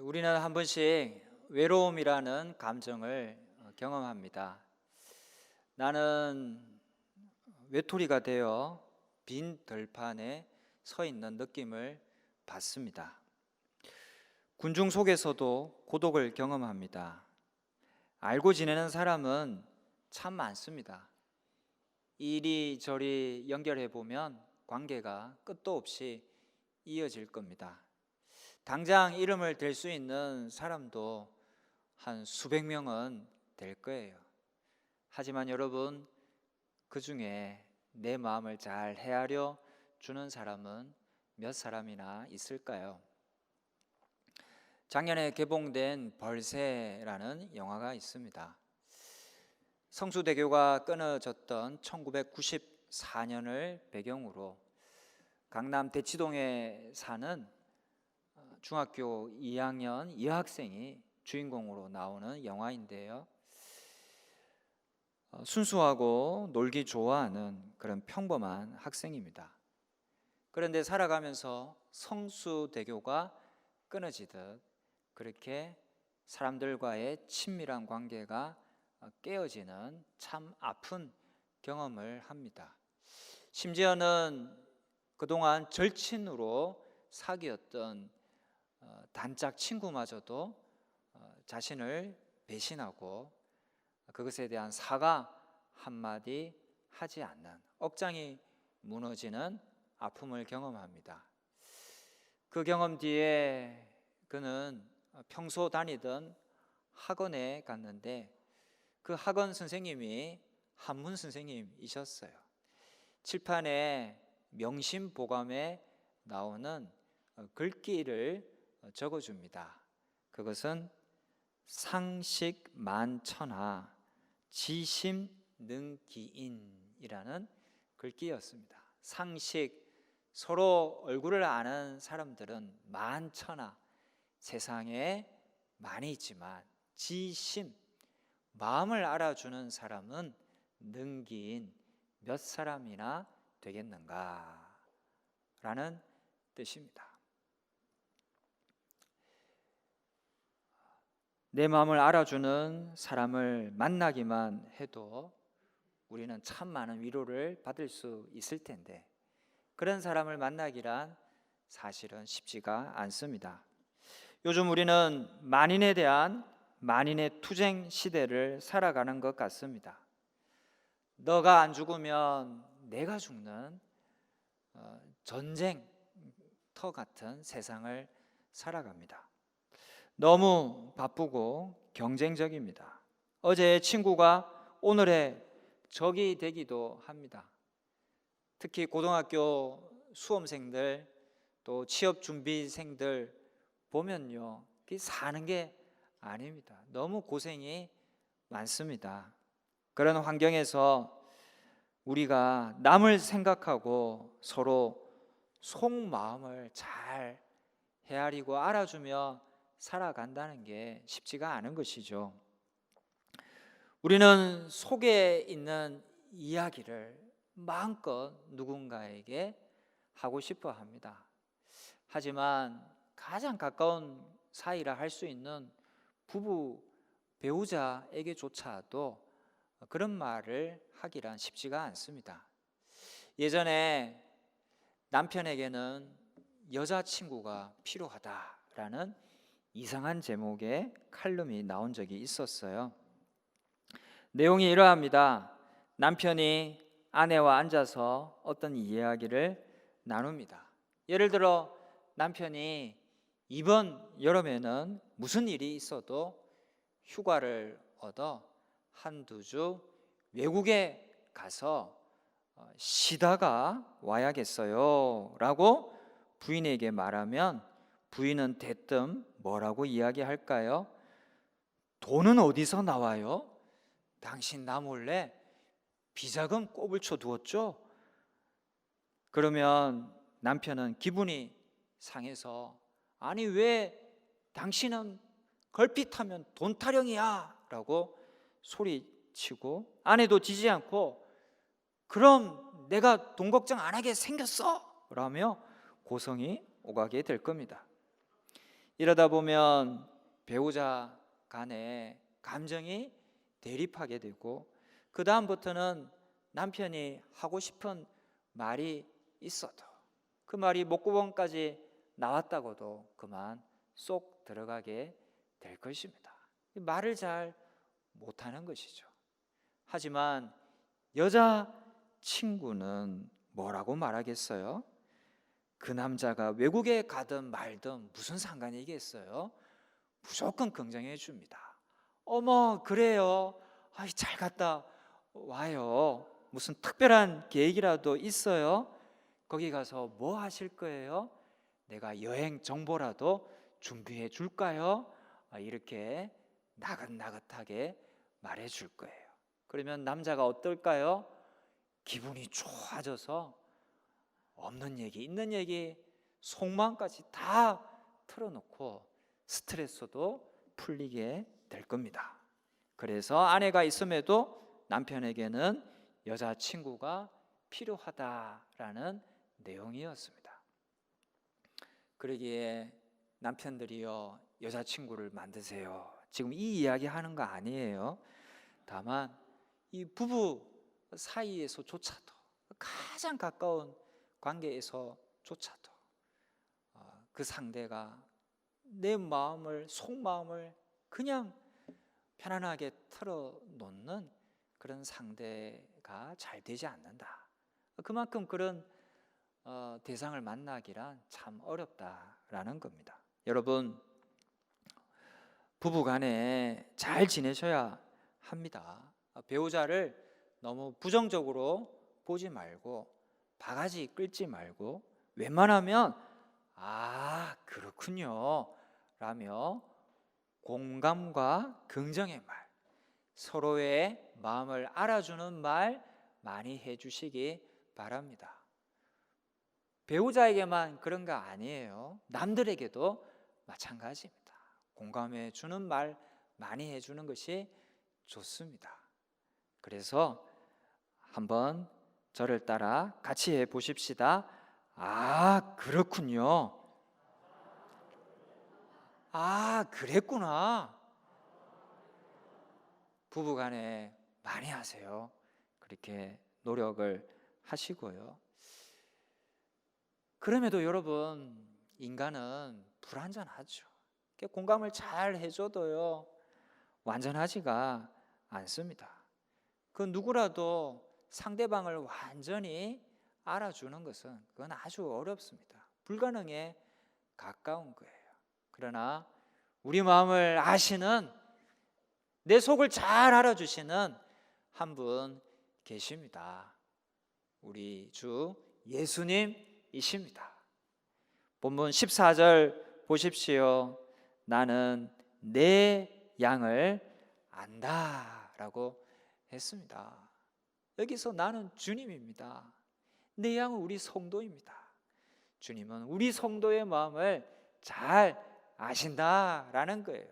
우리는 한 번씩 외로움이라는 감정을 어, 경험합니다. 나는 외톨이가 되어 빈 들판에 서 있는 느낌을 받습니다. 군중 속에서도 고독을 경험합니다. 알고 지내는 사람은 참 많습니다. 이리저리 연결해 보면 관계가 끝도 없이 이어질 겁니다. 당장 이름을 댈 수 있는 사람도 한 수백 명은 될 거예요. 하지만 여러분, 그 중에 내 마음을 잘 헤아려 주는 사람은 몇 사람이나 있을까요? 작년에 개봉된 벌새라는 영화가 있습니다. 성수대교가 끊어졌던 1994년을 배경으로 강남 대치동에 사는 어, 중학교 2학년 여학생이 주인공으로 나오는 영화인데요. 어, 순수하고 놀기 좋아하는 그런 평범한 학생입니다. 그런데 살아가면서 성수 대교가 끊어지듯 그렇게 사람들과의 친밀한 관계가 어, 깨어지는 참 아픈 경험을 합니다. 심지어는 그동안 절친으로 사귀었던 어, 단짝 친구마저도 어, 자신을 배신하고 그것에 대한 사과 한마디 하지 않는 억장이 무너지는 아픔을 경험합니다. 그 경험 뒤에 그는 평소 다니던 학원에 갔는데 그 학원 선생님이 한문 선생님이셨어요. 칠판에 명심보감에 나오는 어, 글귀를 적어줍니다. 그것은 상식 만천하 지심 능기인이라는 글귀였습니다. 상식 서로 얼굴을 아는 사람들은 만천하 세상에 많이 있지만 지심 마음을 알아주는 사람은 능기인 몇 사람이나 되겠는가? 라는 뜻입니다. 내 마음을 알아주는 사람을 만나기만 해도 우리는 참 많은 위로를 받을 수 있을 텐데 그런 사람을 만나기란 사실은 쉽지가 않습니다. 요즘 우리는 만인에 대한 만인의 투쟁 시대를 살아가는 것 같습니다. 너가 안 죽으면 내가 죽는 어, 전쟁터 같은 세상을 살아갑니다. 너무 바쁘고 경쟁적입니다. 어제 친구가 오늘의 적이 되기도 합니다. 특히 고등학교 수험생들 또 취업 준비생들 보면요. 사는 게 아닙니다. 너무 고생이 많습니다. 그런 환경에서 우리가 남을 생각하고 서로 속마음을 잘 헤아리고 알아주며 살아간다는 게 쉽지가 않은 것이죠. 우리는 속에 있는 이야기를 마음껏 누군가에게 하고 싶어 합니다. 하지만 가장 가까운 사이라 할 수 있는 부부 배우자에게조차도 그런 말을 하기란 쉽지가 않습니다. 예전에 남편에게는 여자친구가 필요하다라는 이상한 제목의 칼럼이 나온 적이 있었어요. 내용이 이러합니다. 남편이 아내와 앉아서 어떤 이야기를 나눕니다. 예를 들어 남편이 이번 여름에는 무슨 일이 있어도 휴가를 얻어 한두 주 외국에 가서 어, 쉬다가 와야겠어요. 라고 부인에게 말하면 부인은 대뜸 뭐라고 이야기할까요? 돈은 어디서 나와요? 당신 나 몰래 비자금 꼽을 쳐 두었죠? 그러면 남편은 기분이 상해서 아니 왜 당신은 걸핏하면 돈 타령이야 라고 소리치고 아내도 지지 않고 그럼 내가 돈 걱정 안 하게 생겼어 라며 고성이 오가게 될 겁니다 이러다 보면 배우자 간에 감정이 대립하게 되고 그 다음부터는 남편이 하고 싶은 말이 있어도 그 말이 목구멍까지 나왔다고도 그만 쏙 들어가게 될 것입니다. 말을 잘 못하는 것이죠. 하지만 여자 친구는 뭐라고 말하겠어요? 그 남자가 외국에 가든 말든 무슨 상관이겠어요? 무조건 긍정해 줍니다. 어머 그래요. 아이 잘 갔다 와요. 무슨 특별한 계획이라도 있어요? 거기 가서 뭐 하실 거예요? 내가 여행 정보라도 준비해 줄까요? 아, 이렇게 나긋나긋하게 말해 줄 거예요. 그러면 남자가 어떨까요? 기분이 좋아져서 없는 얘기, 있는 얘기, 속마음까지 다 털어놓고 스트레스도 풀리게 될 겁니다. 그래서 아내가 있음에도 남편에게는 여자친구가 필요하다라는 내용이었습니다. 그러기에 남편들이요 여자친구를 만드세요. 지금 이 이야기 하는 거 아니에요. 다만 이 부부 사이에서조차도 가장 가까운 관계에서조차도 어, 그 상대가 내 마음을 속마음을 그냥 편안하게 털어놓는 그런 상대가 잘 되지 않는다. 그만큼 그런 어, 대상을 만나기란 참 어렵다라는 겁니다. 여러분 부부간에 잘 지내셔야 합니다. 배우자를 너무 부정적으로 보지 말고 바가지 끌지 말고 웬만하면 아 그렇군요 라며 공감과 긍정의 말 서로의 마음을 알아주는 말 많이 해주시기 바랍니다. 배우자에게만 그런 거 아니에요. 남들에게도 마찬가지입니다. 공감해 주는 말 많이 해주는 것이 좋습니다. 그래서 한번 저를 따라 같이 해 보십시다. 아, 그렇군요. 아, 그랬구나. 부부 간에 많이 하세요. 그렇게 노력을 하시고요. 그럼에도 여러분, 인간은 불완전하죠. 공감을 잘 해줘도요, 완전하지가 않습니다. 그 누구라도 상대방을 완전히 알아주는 것은 그건 아주 어렵습니다. 불가능에 가까운 거예요. 그러나 우리 마음을 아시는 내 속을 잘 알아주시는 한 분 계십니다. 우리 주 예수님이십니다. 본문 14절 보십시오. 나는 내 양을 안다라고 했습니다. 여기서 나는 주님입니다. 내 양은 우리 성도입니다. 주님은 우리 성도의 마음을 잘 아신다라는 거예요.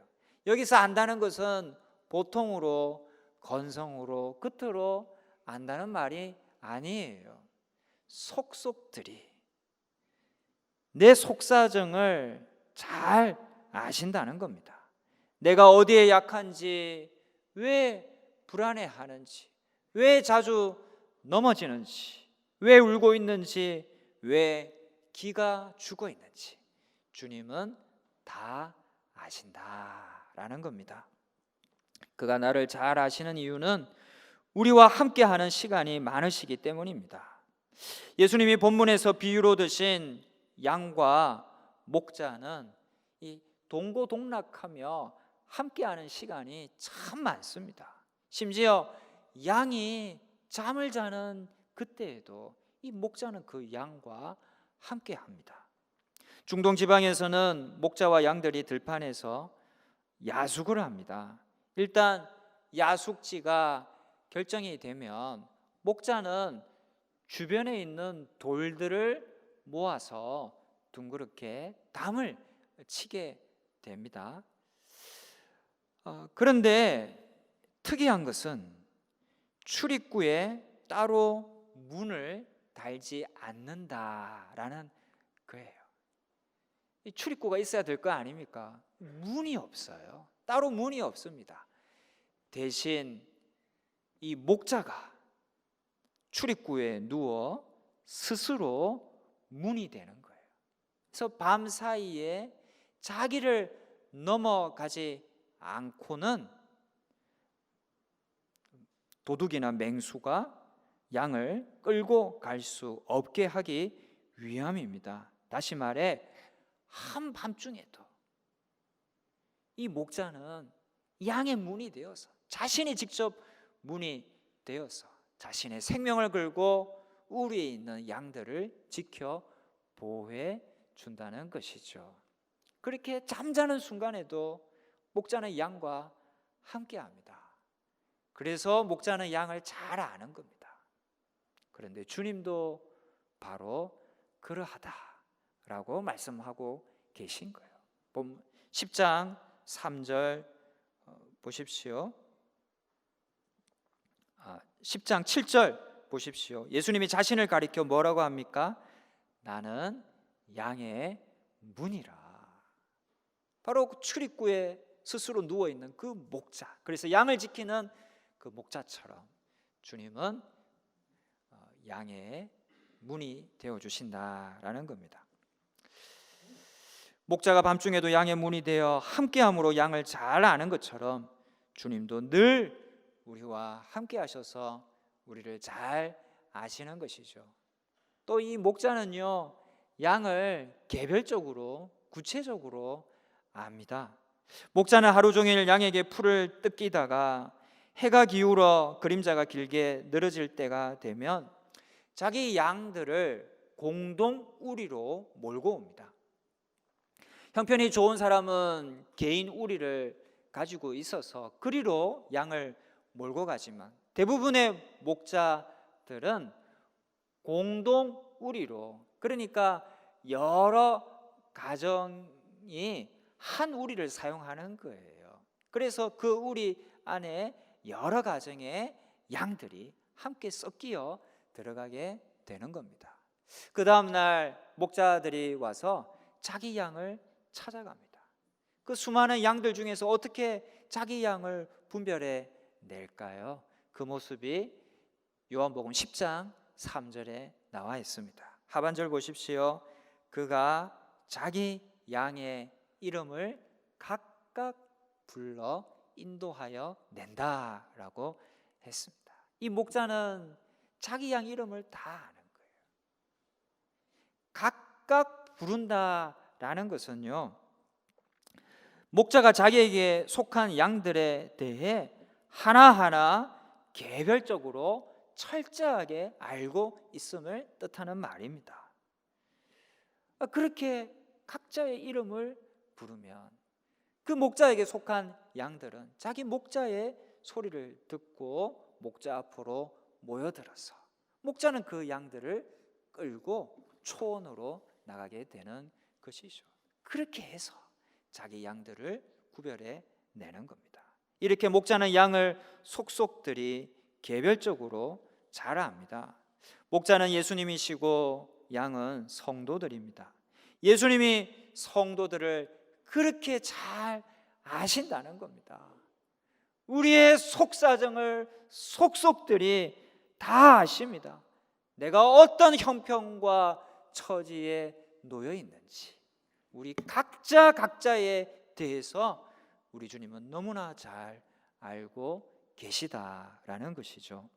여기서 안다는 것은 보통으로 건성으로 끝으로 안다는 말이 아니에요. 속속들이 내 속사정을 잘 아신다는 겁니다. 내가 어디에 약한지, 왜 불안해하는지, 왜 자주 넘어지는지, 왜 울고 있는지, 왜 기가 죽어 있는지 주님은 다 아신다라는 겁니다. 그가 나를 잘 아시는 이유는 우리와 함께 하는 시간이 많으시기 때문입니다. 예수님이 본문에서 비유로 드신 양과 목자는 이 동고동락하며 함께하는 시간이 참 많습니다. 심지어 양이 잠을 자는 그때에도 이 목자는 그 양과 함께 합니다. 중동 지방에서는 목자와 양들이 들판에서 야숙을 합니다. 일단 야숙지가 결정이 되면 목자는 주변에 있는 돌들을 모아서 둥그렇게 담을 치게 됩니다. 어, 그런데 특이한 것은 출입구에 따로 문을 달지 않는다라는 거예요. 이 출입구가 있어야 될 거 아닙니까? 문이 없어요. 따로 문이 없습니다. 대신 이 목자가 출입구에 누워 스스로 문이 되는 거예요. 그래서 밤 사이에 자기를 넘어가지 않고는 도둑이나 맹수가 양을 끌고 갈 수 없게 하기 위함입니다. 다시 말해 한밤중에도 이 목자는 양의 문이 되어서 자신이 직접 문이 되어서 자신의 생명을 걸고 우리에 있는 양들을 지켜 보호해 준다는 것이죠. 그렇게 잠자는 순간에도 목자는 양과 함께 합니다. 그래서 목자는 양을 잘 아는 겁니다. 그런데 주님도 바로 그러하다라고 말씀하고 계신 거예요. 본 10장 3절 어, 보십시오. 아, 10장 7절 보십시오. 예수님이 자신을 가리켜 뭐라고 합니까? 나는 양의 문이라. 바로 그 출입구에 스스로 누워 있는 그 목자. 그래서 양을 지키는 그 목자처럼 주님은 어, 양의 문이 되어 주신다라는 겁니다. 목자가 밤중에도 양의 문이 되어 함께함으로 양을 잘 아는 것처럼 주님도 늘 우리와 함께 하셔서 우리를 잘 아시는 것이죠. 또 이 목자는요, 양을 개별적으로, 구체적으로 압니다. 목자는 하루 종일 양에게 풀을 뜯기다가 해가 기울어 그림자가 길게 늘어질 때가 되면 자기 양들을 공동 우리로 몰고 옵니다. 형편이 좋은 사람은 개인 우리를 가지고 있어서 그리로 양을 몰고 가지만 대부분의 목자들은 공동 우리로 그러니까 여러 가정이 한 우리를 사용하는 거예요. 그래서 그 우리 안에 여러 가정의 양들이 함께 섞여 들어가게 되는 겁니다. 그 다음 날 목자들이 와서 자기 양을 찾아갑니다. 그 수많은 양들 중에서 어떻게 자기 양을 분별해 낼까요? 그 모습이 요한복음 10장 3절에 나와 있습니다. 하반절 보십시오. 그가 자기 양의 이름을 각각 불러 인도하여 낸다라고 했습니다. 이 목자는 자기 양 이름을 다 아는 거예요. 각각 부른다라는 것은요. 목자가 자기에게 속한 양들에 대해 하나하나 개별적으로 철저하게 알고 있음을 뜻하는 말입니다. 그렇게 각자의 이름을 부르면 그 목자에게 속한 양들은 자기 목자의 소리를 듣고 목자 앞으로 모여들어서 목자는 그 양들을 끌고 초원으로 나가게 되는 것이죠. 그렇게 해서 자기 양들을 구별해 내는 겁니다. 이렇게 목자는 양을 속속들이 개별적으로 잘 압니다. 목자는 예수님이시고 양은 성도들입니다. 예수님이 성도들을 그렇게 잘 아신다는 겁니다. 우리의 속사정을 속속들이 다 아십니다. 내가 어떤 형편과 처지에 놓여 있는지 우리 각자 각자에 대해서 우리 주님은 너무나 잘 알고 계시다라는 것이죠.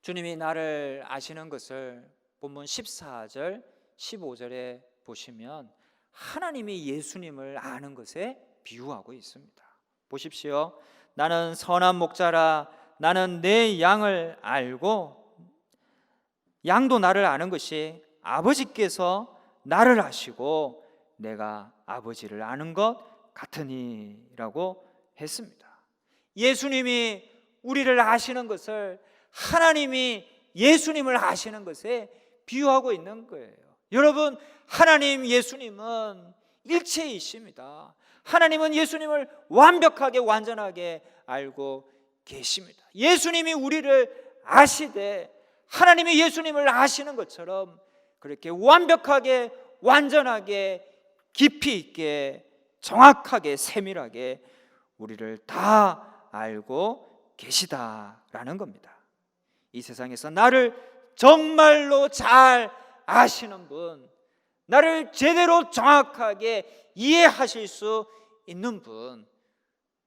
주님이 나를 아시는 것을 본문 14절, 15절에 보시면 하나님이 예수님을 아는 것에 비유하고 있습니다. 보십시오. 나는 선한 목자라 나는 내 양을 알고 양도 나를 아는 것이 아버지께서 나를 아시고 내가 아버지를 아는 것 같으니라고 했습니다. 예수님이 우리를 아시는 것을 하나님이 예수님을 아시는 것에 비유하고 있는 거예요. 여러분, 하나님 예수님은 일체이십니다. 하나님은 예수님을 완벽하게 완전하게 알고 계십니다. 예수님이 우리를 아시되 하나님이 예수님을 아시는 것처럼 그렇게 완벽하게 완전하게 깊이 있게 정확하게 세밀하게 우리를 다 알고 계시다라는 겁니다. 이 세상에서 나를 정말로 잘 아시는 분, 나를 제대로 정확하게 이해하실 수 있는 분,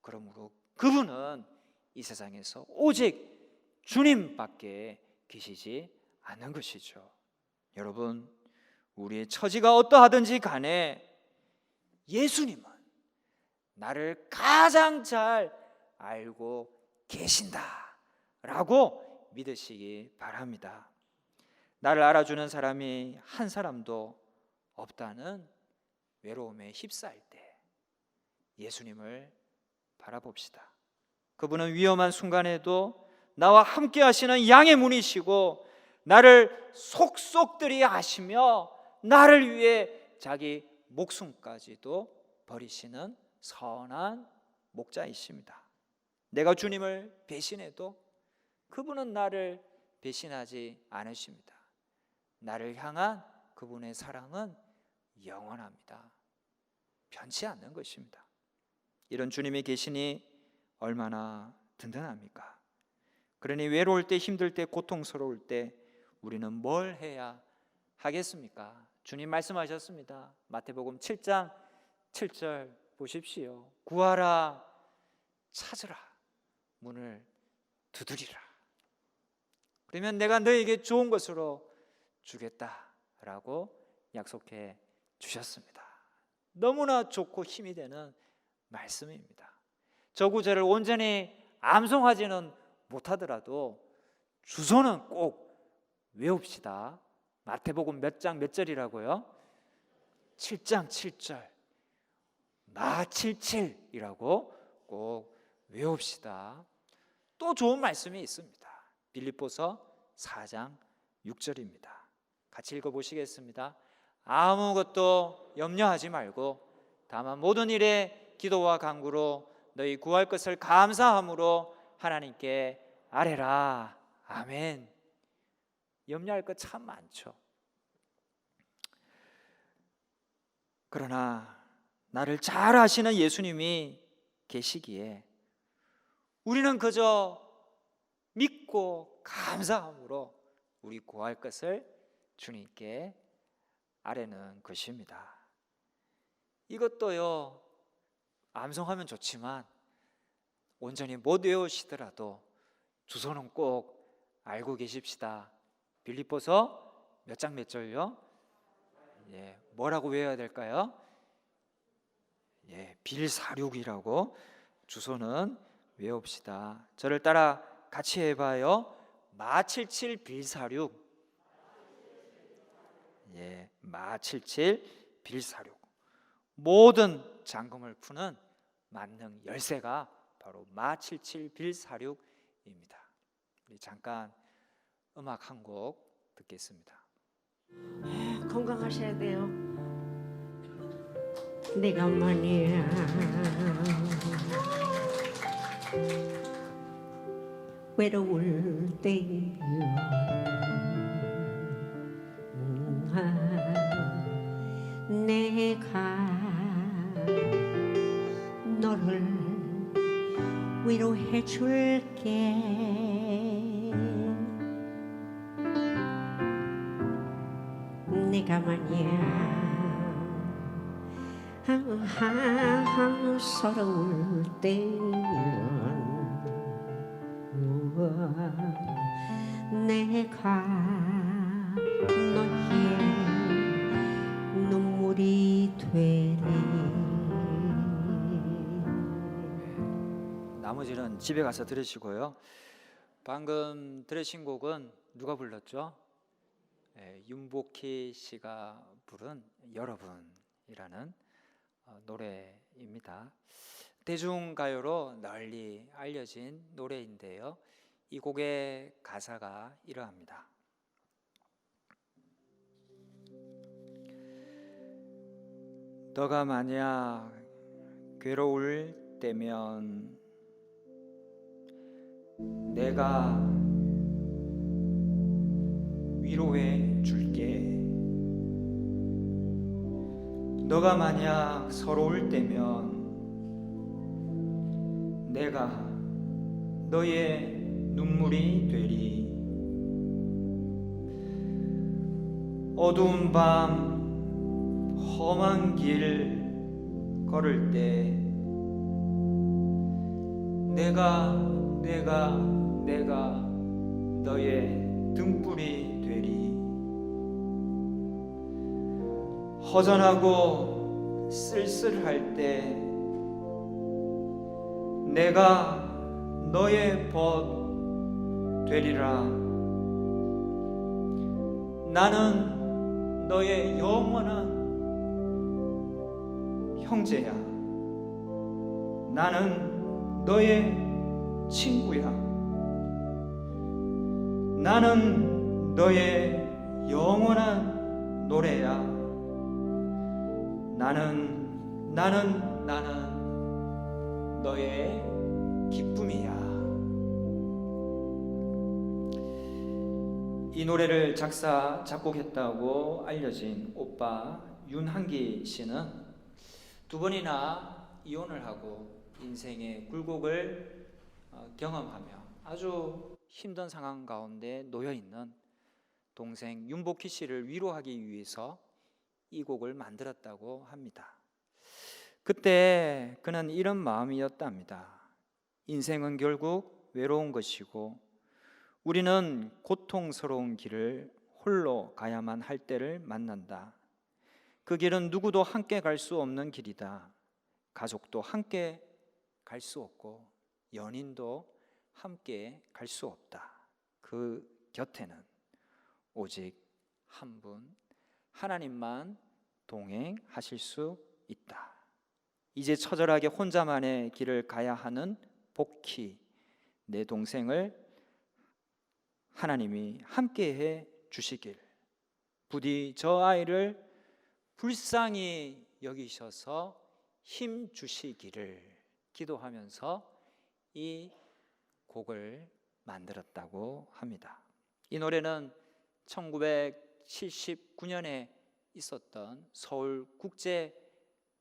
그러므로 그분은 이 세상에서 오직 주님밖에 계시지 않는 것이죠. 여러분, 우리의 처지가 어떠하든지 간에 예수님은 나를 가장 잘 알고 계신다라고 믿으시기 바랍니다. 나를 알아주는 사람이 한 사람도 없다는 외로움에 휩싸일 때 예수님을 바라봅시다. 그분은 위험한 순간에도 나와 함께 하시는 양의 문이시고 나를 속속들이 아시며 나를 위해 자기 목숨까지도 버리시는 선한 목자이십니다. 내가 주님을 배신해도 그분은 나를 배신하지 않으십니다. 나를 향한 그분의 사랑은 영원합니다. 변치 않는 것입니다. 이런 주님이 계시니 얼마나 든든합니까? 그러니 외로울 때, 힘들 때, 고통스러울 때 우리는 뭘 해야 하겠습니까? 주님 말씀하셨습니다. 마태복음 7장 7절 보십시오. 구하라, 찾으라, 문을 두드리라. 그러면 내가 너에게 좋은 것으로 주겠다라고 약속해 주셨습니다. 너무나 좋고 힘이 되는 말씀입니다. 저 구절을 온전히 암송하지는 못하더라도 주소는 꼭 외웁시다. 마태복음 몇 장 몇 절이라고요? 7장 7절. 마칠칠이라고 꼭 외웁시다. 또 좋은 말씀이 있습니다. 빌립보서 4장 6절입니다. 같이 읽어 보시겠습니다. 아무것도 염려하지 말고 다만 모든 일에 기도와 간구로 너희 구할 것을 감사함으로 하나님께 아뢰라. 아멘. 염려할 것 참 많죠. 그러나 나를 잘 아시는 예수님이 계시기에 우리는 그저 믿고 감사함으로 우리 구할 것을 주님께 아뢰는 것입니다. 이것도요, 암송하면 좋지만 온전히 못 외우시더라도 주소는 꼭 알고 계십시다. 빌립보서 몇 장 몇 절요? 예, 뭐라고 외워야 될까요? 예, 빌사륙이라고 주소는 외웁시다. 저를 따라 같이 해봐요. 마칠칠 빌사륙. 예, 마칠칠 빌사륙. 모든 잠금을 푸는 만능 열쇠가 바로 마칠칠 빌사륙입니다. 우리 잠깐 음악 한 곡 듣겠습니다. 건강하셔야 돼요. 내가 만이야 외로울 때 면 내가 너를 위로해 줄게. 내가 말이야 아, 서러울 때면 집에 가서 들으시고요. 방금 들으신 곡은 누가 불렀죠? 예, 윤복희 씨가 부른 여러분이라는 어, 노래입니다. 대중가요로 널리 알려진 노래인데요. 이 곡의 가사가 이러합니다. 너가 만약 괴로울 때면 내가 위로해 줄게. 너가 만약 서러울 때면 내가 너의 눈물이 되리 어두운 밤 험한 길 걸을 때 내가 내가 내가 너의 등불이 되리. 허전하고 쓸쓸할 때 내가 너의 벗 되리라. 나는 너의 영원한 형제야. 나는 너의 친구야 나는 너의 영원한 노래야 나는 나는 나는 너의 기쁨이야. 이 노래를 작사 작곡했다고 알려진 오빠 윤한기 씨는 두 번이나 이혼을 하고 인생의 굴곡을 어, 경험하며 아주 힘든 상황 가운데 놓여 있는 동생 윤복희 씨를 위로하기 위해서 이 곡을 만들었다고 합니다. 그때 그는 이런 마음이었답니다. 인생은 결국 외로운 것이고 우리는 고통스러운 길을 홀로 가야만 할 때를 만난다. 그 길은 누구도 함께 갈 수 없는 길이다. 가족도 함께 갈 수 없고 연인도 함께 갈 수 없다. 그 곁에는 오직 한 분, 하나님만 동행하실 수 있다. 이제 처절하게 혼자만의 길을 가야 하는 복희, 내 동생을 하나님이 함께 해 주시길. 부디 저 아이를 불쌍히 여기셔서 힘 주시기를 기도하면서 이 곡을 만들었다고 합니다. 이 노래는 1979년에 있었던 서울 국제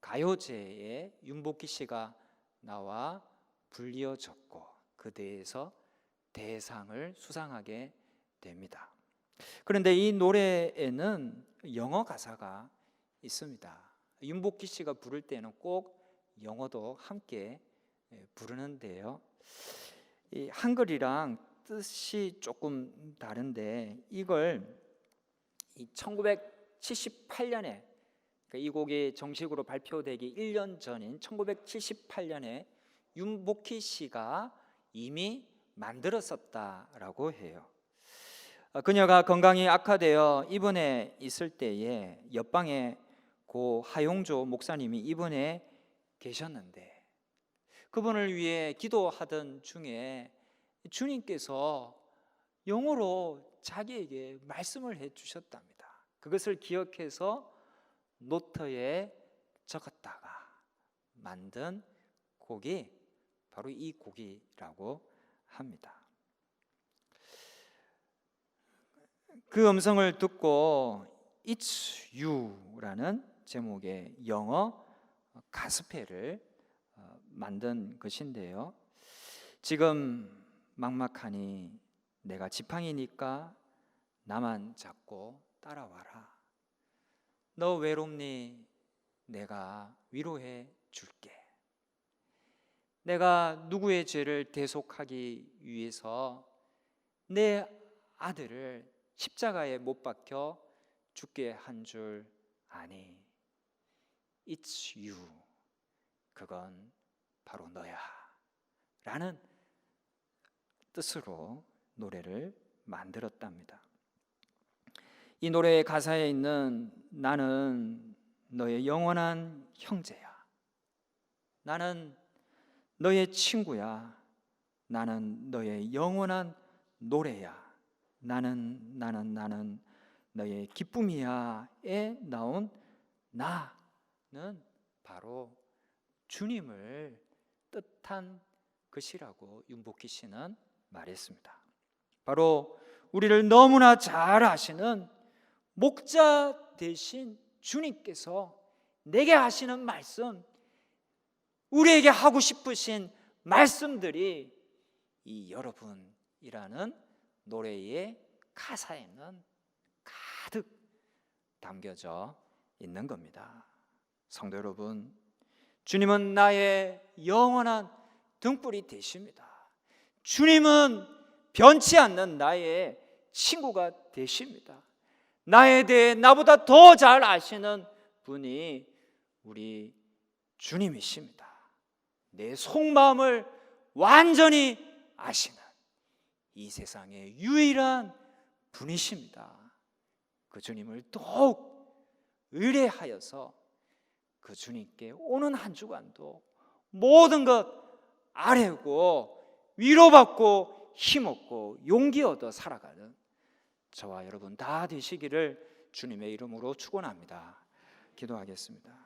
가요제에 윤복희 씨가 나와 불리어졌고 그 대에서 대상을 수상하게 됩니다. 그런데 이 노래에는 영어 가사가 있습니다. 윤복희 씨가 부를 때는 꼭 영어도 함께 예, 부르는데요. 이 한글이랑 뜻이 조금 다른데 이걸 1978년에 그러니까 이 곡이 정식으로 발표되기 1년 전인 1978년에 윤복희 씨가 이미 만들었었다라고 해요. 어, 그녀가 건강이 악화되어 입원해 있을 때에 옆방에 고 하용조 목사님이 입원해 계셨는데 그분을 위해 기도하던 중에 주님께서 영어로 자기에게 말씀을 해 주셨답니다. 그것을 기억해서 노트에 적었다가 만든 곡이 바로 이 곡이라고 합니다. 그 음성을 듣고 It's You라는 제목의 영어 가스펠을 어, 만든 것인데요. 지금 막막하니 내가 지팡이니까 나만 잡고 따라와라. 너 외롭니? 내가 위로해 줄게. 내가 누구의 죄를 대속하기 위해서 내 아들을 십자가에 못 박혀 죽게 한 줄 아니. It's you. 그건 바로 너야. 라는 뜻으로 노래를 만들었답니다. 이 노래의 가사에 있는 나는 너의 영원한 형제야. 나는 너의 친구야. 나는 너의 영원한 노래야. 나는 나는 나는 너의 기쁨이야에 나온 나는 바로 주님을 뜻한 것이라고 윤복희 씨는 말했습니다. 바로 우리를 너무나 잘 아시는 목자 대신 주님께서 내게 하시는 말씀, 우리에게 하고 싶으신 말씀들이 이 여러분이라는 노래의 가사에는 가득 담겨져 있는 겁니다. 성도 여러분, 주님은 나의 영원한 등불이 되십니다. 주님은 변치 않는 나의 친구가 되십니다. 나에 대해 나보다 더 잘 아시는 분이 우리 주님이십니다. 내 속마음을 완전히 아시는 이 세상의 유일한 분이십니다. 그 주님을 더욱 의뢰하여서 그 주님께 오는 한 주간도 모든 것 아뢰고 위로받고 힘없고 용기 얻어 살아가는 저와 여러분 다 되시기를 주님의 이름으로 축원합니다. 기도하겠습니다.